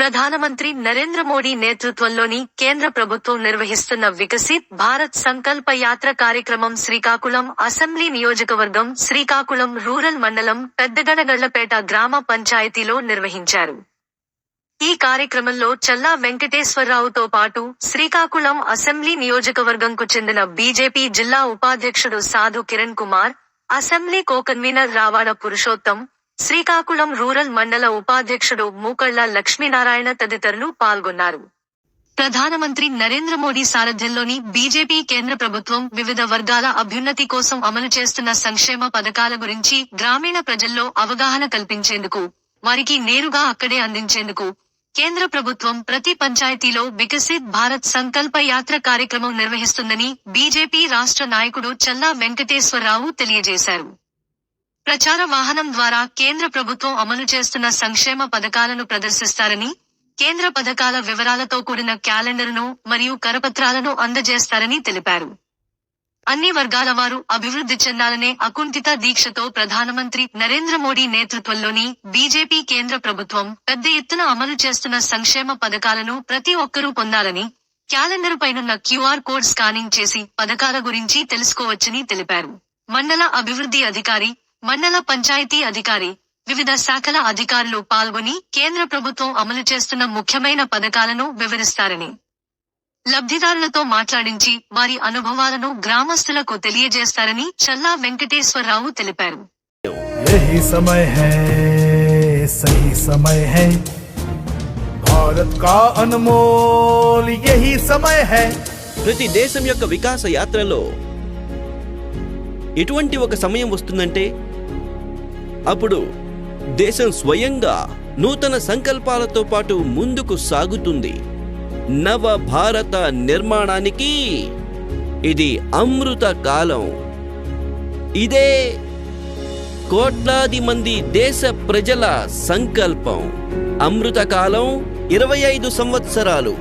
ప్రధానమంత్రి నరేంద్ర మోడీ నేతృత్వంలోని కేంద్ర ప్రభుత్వం నిర్వహిస్తున్న వికసిత్ భారత్ సంకల్ప యాత్ర కార్యక్రమం శ్రీకాకుళం అసెంబ్లీ నియోజకవర్గం శ్రీకాకుళం రూరల్ మండలం పెద్దగడగళ్ళపేట గ్రామ పంచాయతీలో నిర్వహించారు. ఈ కార్యక్రమంలో చల్లా వెంకటేశ్వరరావుతో పాటు శ్రీకాకుళం అసెంబ్లీ నియోజకవర్గంకు చెందిన బీజేపీ జిల్లా ఉపాధ్యక్షుడు Sadhu Kiran Kumar assembly co convener Ravada Purushottam Srikakulam rural మండల ఉపాధ్యక్షుడు మూకళ్ళ లక్ష్మీనారాయణ తదితరులు పాల్గొన్నారు. ప్రధానమంత్రి నరేంద్ర మోడీ సారథ్యంలోని బీజేపీ కేంద్ర ప్రభుత్వం వివిధ వర్గాల అభ్యున్నతి కోసం అమలు చేస్తున్న సంక్షేమ పథకాల గురించి గ్రామీణ ప్రజల్లో అవగాహన కల్పించేందుకు వారికి నేరుగా అక్కడే అందించేందుకు కేంద్ర ప్రభుత్వం ప్రతి పంచాయతీలో వికసిత్ భారత్ సంకల్ప యాత్ర కార్యక్రమం నిర్వహిస్తుందని బీజేపీ రాష్ట్ర నాయకుడు చల్లా వెంకటేశ్వరరావు తెలియజేశారు. ప్రచార వాహనం ద్వారా కేంద్ర ప్రభుత్వం అమలు చేస్తున్న సంక్షేమ పథకాలను ప్రదర్శిస్తారని కేంద్ర పథకాల వివరాలతో కూడిన క్యాలెండర్ను మరియు కరపత్రాలను అందజేస్తారని తెలిపారు. అన్ని వర్గాల వారు అభివృద్ధి చెందాలనే అకుంఠిత దీక్షతో ప్రధానమంత్రి నరేంద్ర మోడీ నేతృత్వంలోని బీజేపీ కేంద్ర ప్రభుత్వం పెద్ద ఎత్తున అమలు చేస్తున్న సంక్షేమ పథకాలను ప్రతి ఒక్కరూ పొందాలని క్యాలెండర్ పైనున్న క్యూఆర్ కోడ్ స్కానింగ్ చేసి పథకాల గురించి తెలుసుకోవచ్చని తెలిపారు. మండల అభివృద్ధి అధికారి మండల పంచాయతీ అధికారి వివిధ శాఖల అధికారులు పాల్గొని కేంద్ర ప్రభుత్వం అమలు చేస్తున్న ముఖ్యమైన పథకాలను వివరిస్తారని. లబ్ధిదారులతో మాట్లాడించి వారి అనుభవాలను గ్రామస్తులకు తెలియజేస్తారని చల్లా వెంకటేశ్వరరావు తెలిపారు. ప్రతి దేశం యొక్క వికాస యాత్రలో ఎటువంటి ఒక సమయం వస్తుందంటే అప్పుడు దేశం స్వయంగా నూతన సంకల్పాలతో పాటు ముందుకు సాగుతుంది. నవ భారత నిర్మాణానికి ఇది అమృత కాలం. ఇదే కోట్లాది మంది దేశ ప్రజల సంకల్పం. అమృత కాలం ఇరవై ఐదు సంవత్సరాలు.